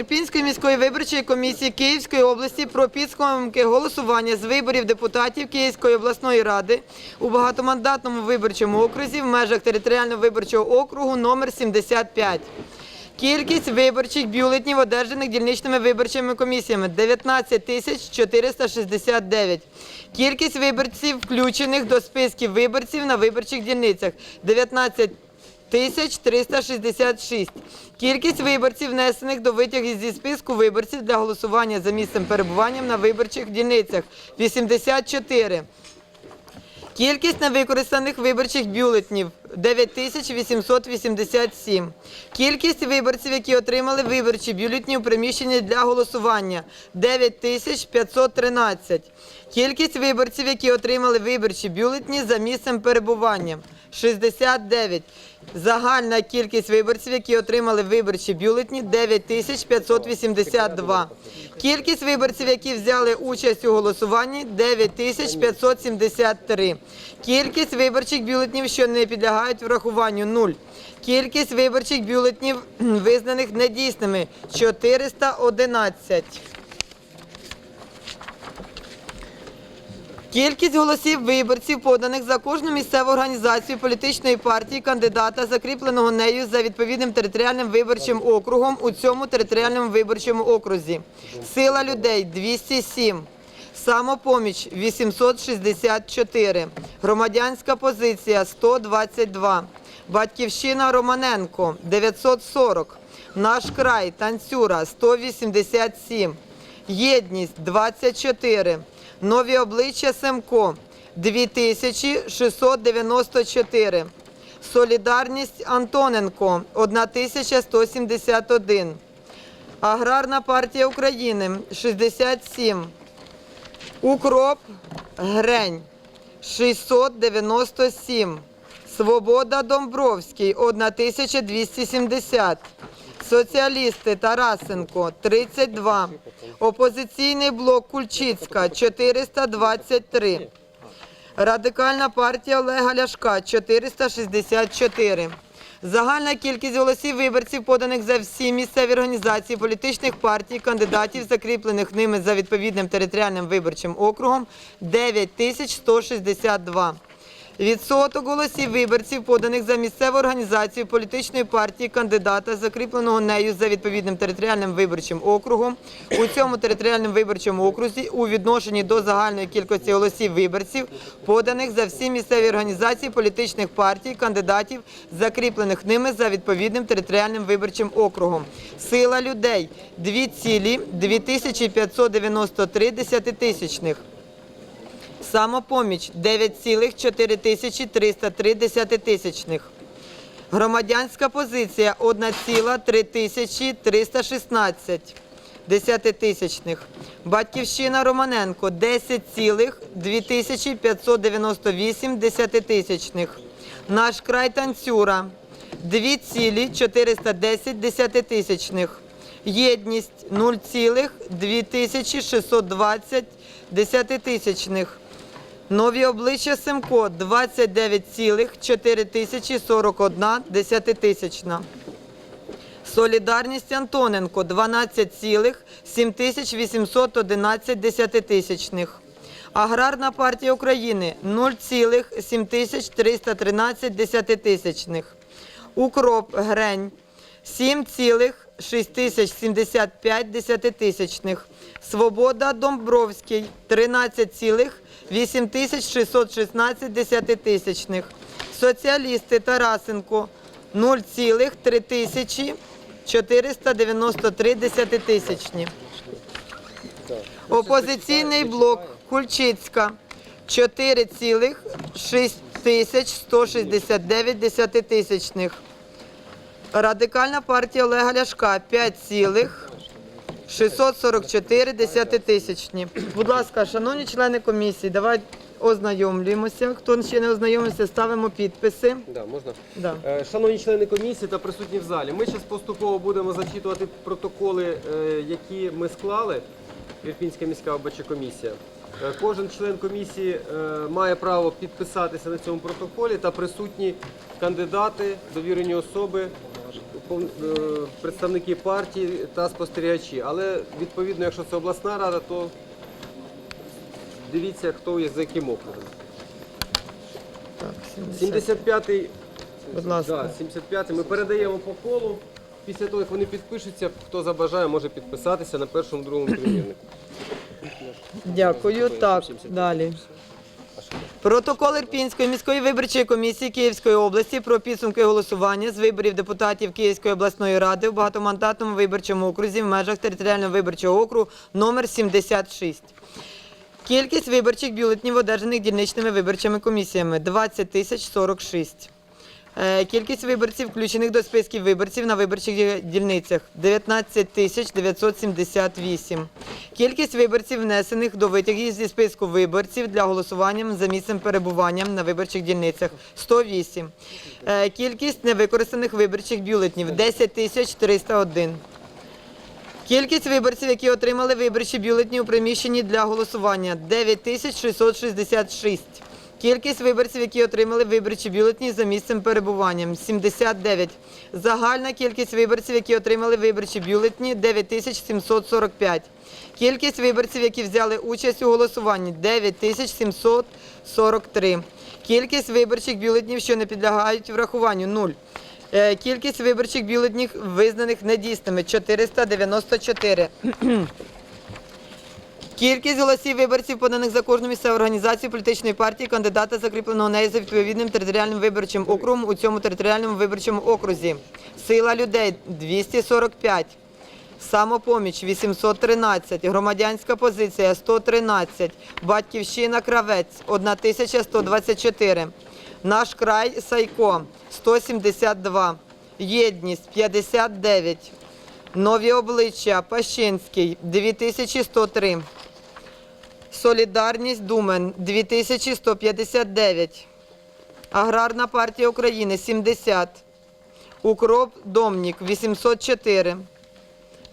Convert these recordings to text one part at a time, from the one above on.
Ірпінської міської виборчої комісії Київської області про підсумки голосування з виборів депутатів Київської обласної ради у багатомандатному виборчому окрузі в межах територіального виборчого округу номер 75. Кількість виборчих бюлетнів, одержаних дільничними виборчими комісіями 19 тисяч 469. Кількість виборців, включених до списків виборців на виборчих дільницях 19 тисяч 366. Кількість виборців, внесених до витягів зі списку виборців для голосування за місцем перебування на виборчих дільницях 84. Кількість невикористаних виборчих бюлетнів 9887. Кількість виборців, які отримали виборчі бюлетні у приміщенні для голосування 9513. Кількість виборців, які отримали виборчі бюлетні за місцем перебування 69. Загальна кількість виборців, які отримали виборчі бюлетні 9582. Кількість виборців, які взяли участь у голосуванні 9573. Кількість виборчих бюлетнів, що не підлягають врахуванню 0. Кількість виборчих бюлетнів визнаних недійсними 411. Кількість голосів виборців, поданих за кожну місцеву організацію політичної партії кандидата, закріпленого нею за відповідним територіальним виборчим округом у цьому територіальному виборчому окрузі. Сила людей 207. Самопоміч 864. Громадянська позиція 122. Батьківщина Романенко 940. Наш край Танцюра 187. Єдність 24. Нові обличчя Семко 2694. Солідарність Антоненко 1171. Аграрна партія України 67. Укроп Грень 697. Свобода Домбровський 1270. Соціалісти Тарасенко 32. Опозиційний блок Кульчицька 423. Радикальна партія Олега Ляшка 464. Загальна кількість голосів виборців, поданих за всі місцеві організації політичних партій, кандидатів, закріплених ними за відповідним територіальним виборчим округом 9162. Відсоток голосів виборців, поданих за місцеву організацію політичної партії кандидата, закріпленого нею за відповідним територіальним виборчим округом, у цьому територіальному виборчому окрузі у відношенні до загальної кількості голосів виборців, поданих за всі місцеві організації політичних партій кандидатів, закріплених ними за відповідним територіальним виборчим округом. Сила людей 2,2593 десятитисячних. Самопоміч 9,4303 десятитисячних. Громадянська позиція 1,3316 десятитисячних. Батьківщина Романенко 10,2598 десятитисячних. Наш край Танцюра 2,410 десятитисячних. Єдність 0,2620 десятитисячних. Нові обличчя Семко 29,4041 десятитисячна. Солідарність Антоненко 12,7811 десятитисячних. Аграрна партія України 0,7313 десятитисячних. Укроп Грень 7,6075 десятитисячних. Свобода Домбровський 13,8616 десятитисячних. Соціалісти Тарасенко 0,3493 десятитисячні. Опозиційний блок Кульчицька 4,6169 десятитисячних. Радикальна партія Олега Ляшка 5,644 десятитисячні. Будь ласка, шановні члени комісії, давайте ознайомлюємося. Хто ще не ознайомився, ставимо підписи. Да, можна? Да. Е, Шановні члени комісії та присутні в залі, ми зараз поступово будемо зачитувати протоколи, е, які ми склали, Ірпінська міська виборча комісія. Е, Кожен член комісії е, має право підписатися на цьому протоколі та присутні кандидати, довірені особи представники партії та спостерігачі. Але відповідно, якщо це обласна рада, то дивіться, хто є за яким округом. Так, 75-й, Будь ласка. да, 75-й ми передаємо по колу. Після того, як вони підпишуться, хто забажає, може підписатися на першому, другому примірнику. Дякую. Так, далі. Протокол Ірпінської міської виборчої комісії Київської області про підсумки голосування з виборів депутатів Київської обласної ради у багатомандатному виборчому окрузі в межах територіального виборчого округу номер 76. Кількість виборчих бюлетнів, одержаних дільничними виборчими комісіями 20 тисяч 46. Е, Кількість виборців, включених до списків виборців на виборчих дільницях 19 тисяч 978. Кількість виборців, внесених до витягів зі списку виборців для голосування за місцем перебування на виборчих дільницях 108. Е, Кількість невикористаних виборчих бюлетнів 10 тисяч 301. Кількість виборців, які отримали виборчі бюлетні у приміщенні для голосування 9666. Кількість виборців, які отримали виборчі бюлетні за місцем перебування 79. Загальна кількість виборців, які отримали виборчі бюлетні 9745. Кількість виборців, які взяли участь у голосуванні 9743. Кількість виборчих бюлетнів, що не підлягають врахуванню 0. Е, Кількість виборчих бюлетнів, визнаних недійсними 494. Кількість голосів виборців, поданих за кожну місцеву організацію політичної партії, кандидата, закріпленого нею за відповідним територіальним виборчим округом у цьому територіальному виборчому окрузі. Сила людей 245. Самопоміч 813, громадянська позиція 113, Батьківщина Кравець 1124, Наш край Сайко 172, Єдність 59, Нові обличчя Пащинський 2103, Солідарність Думен 2159, Аграрна партія України 70, Укроп Домнік 804.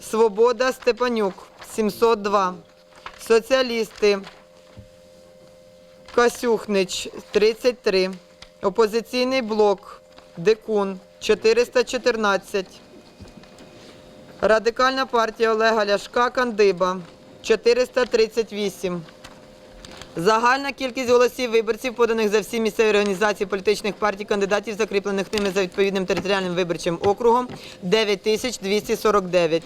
Свобода Степанюк 702. Соціалісти Касюхнич 33. Опозиційний блок Декун 414. Радикальна партія Олега Ляшка Кандиба 438. Загальна кількість голосів виборців, поданих за всі місцеві організації політичних партій, кандидатів, закріплених ними за відповідним територіальним виборчим округом 9249.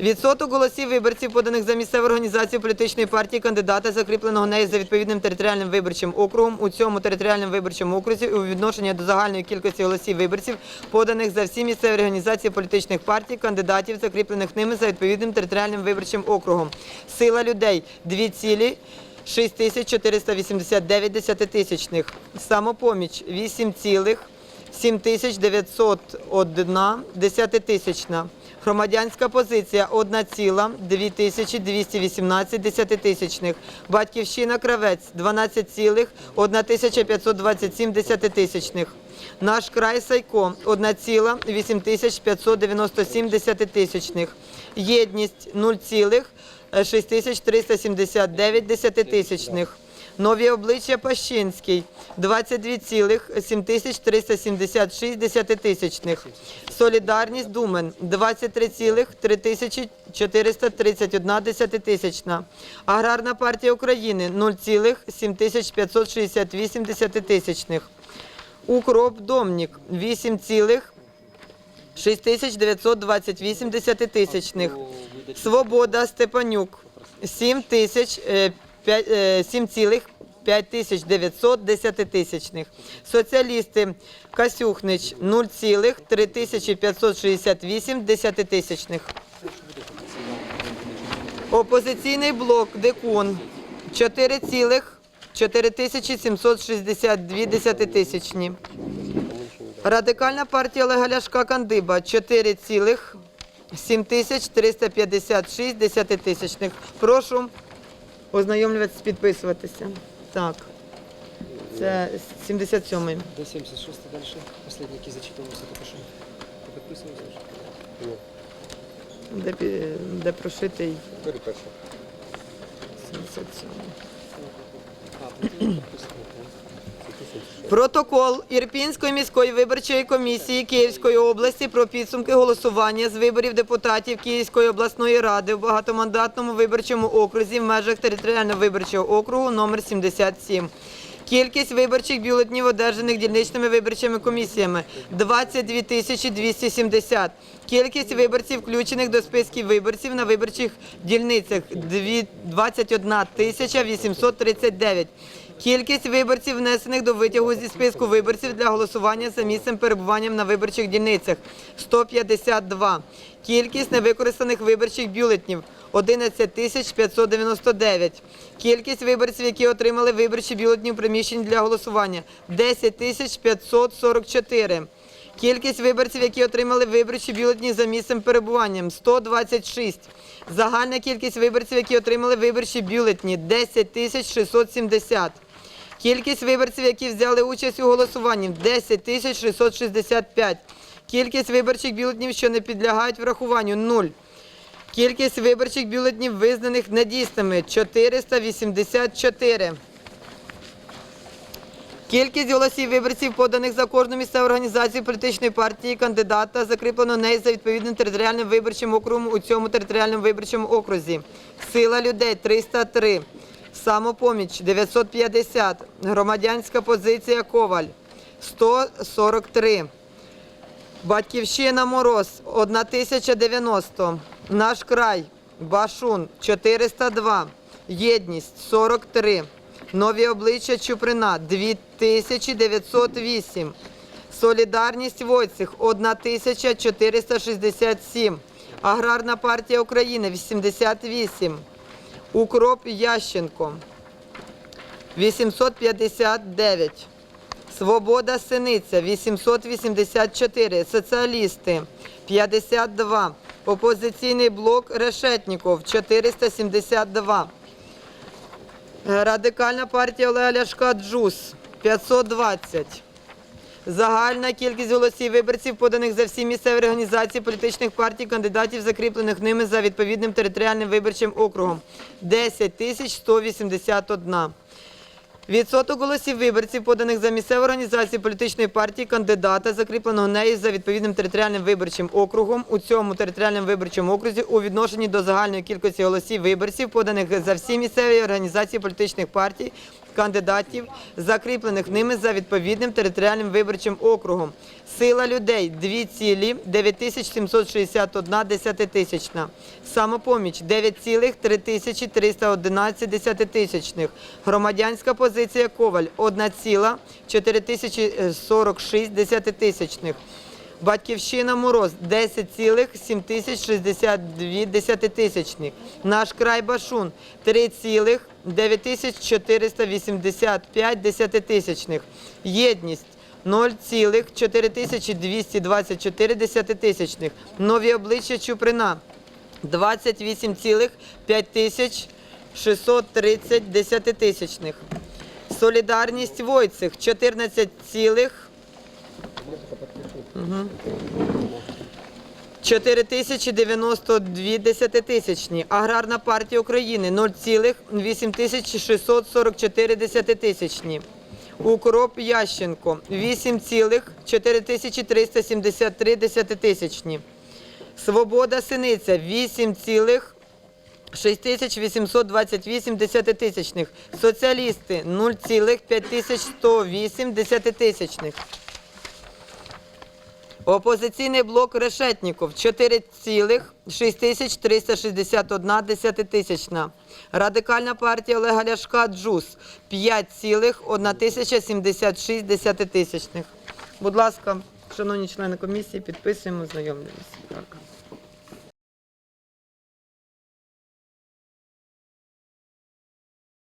Відсоток голосів виборців, поданих за місцеву організацію політичної партії, кандидата, закріпленого нею за відповідним територіальним виборчим округом у цьому територіальному виборчому окрузі у відношенні до загальної кількості голосів виборців, поданих за всі місцеві організації політичних партій, кандидатів, закріплених ними за відповідним територіальним виборчим округом. Сила людей 2 цілі 6489 десятитисячних. Самопоміч 8 цілих 7901 десятитисячна. Громадянська позиція 1 ціла 2218 десятитисячних. Батьківщина Кравець 12 цілих 1527 десятитисячних. Наш край Сайко 1 ціла 8597 десятитисячних. Єдність 0 цілих 6379 десятитисячних. Нові обличчя Пащинський 22,7376 десятитисячних. Солідарність Думен 23,3431 десятитисячна. Аграрна партія України 0,7568 десятитисячних. Укроп Домнік 8,6928 десятитисячних. Свобода Степанюк 7 тисяч е, п'ять- е, 7,5900 десятитисячних. Соціалісти Касюхнич 0,3568 десятитисячних. Опозиційний блок Декун 4,4762 десятитисячні. Радикальна партія Олега Ляшка Кандиба 4,7356 десятитисячних. Прошу ознайомлюватися, підписуватися. Так. Це 77-й. До 76 дальше. Последний, який зачитувався то пишу. Ти підписувався вже? Де, пі- де прошитий Перепишу. 77-й. А, ти підписувати. Протокол Ірпінської міської виборчої комісії Київської області про підсумки голосування з виборів депутатів Київської обласної ради в багатомандатному виборчому окрузі в межах територіального виборчого округу номер 77. Кількість виборчих бюлетнів, одержаних дільничними виборчими комісіями 22 тисячі 270. Кількість виборців, включених до списків виборців на виборчих дільницях 2 21 тисяча 839. Кількість виборців, внесених до витягу зі списку виборців для голосування за місцем перебуванням на виборчих дільницях 152. Кількість невикористаних виборчих бюлетнів 11 тисяч 599. Кількість виборців, які отримали виборчі бюлетні в приміщенні для голосування 10 тисяч 544. Кількість виборців, які отримали виборчі бюлетні за місцем перебуванням 126. Загальна кількість виборців, які отримали виборчі бюлетні 10 тисяч 670. Кількість виборців, які взяли участь у голосуванні 10 тисяч 665. Кількість виборчих бюлетнів, що не підлягають врахуванню 0. Кількість виборчих бюлетнів, визнаних недійсними 484. Кількість голосів виборців, поданих за кожну місцеву організацію політичної партії кандидата, закріплено нею за відповідним територіальним виборчим округом у цьому територіальному виборчому окрузі. Сила людей 303, самопоміч 950, громадянська позиція Коваль 143. Батьківщина Мороз 1090. Наш край Башун 402. Єдність 43. Нові обличчя Чуприна 2908. Солідарність Войцих 1467. Аграрна партія України 88. Укроп Ященко. 859. Свобода Синиця. 884, соціалісти. 52, опозиційний блок Решетніков. 472, Радикальна партія Олега Ляшка Джус. 520. Загальна кількість голосів виборців, поданих за всі місцеві організації політичних партій, кандидатів, закріплених ними за відповідним територіальним виборчим округом 10 тисяч 181. Відсоток голосів виборців, поданих за місцеву організацію політичної партії кандидата, закріпленого нею за відповідним територіальним виборчим округом у цьому територіальному виборчому окрузі у відношенні до загальної кількості голосів виборців, поданих за всі місцеві організації політичних партій кандидатів, закріплених ними за відповідним територіальним виборчим округом. Сила людей 2,9761 десятитисячна. Самопоміч 9,3311 десятитисячних. Громадянська позиція Коваль 1,4046 десятитисячних. Батьківщина Мороз 10,7062 десятитисячних. Наш край Башун 3,9485 десятитисячних. Єдність 0,4224 десятитисячних. Нові обличчя Чуприна 28,5630 десятитисячних. Солідарність Войцих 14, цілих 4092 десятитисячні. Аграрна партія України 0,8644 десятитисячні. Укроп Ященко 8,4373 десятитисячні. Свобода Синиця 8,6828 десятитисячних. Соціалісти 0,5108 десятитисячних. Опозиційний блок Решетніков 4,6361 десятитисячна. Радикальна партія Олега Ляшка Джус 5,1076 десятитисячних. Будь ласка, шановні члени комісії, підписуємо, знайомлюємося.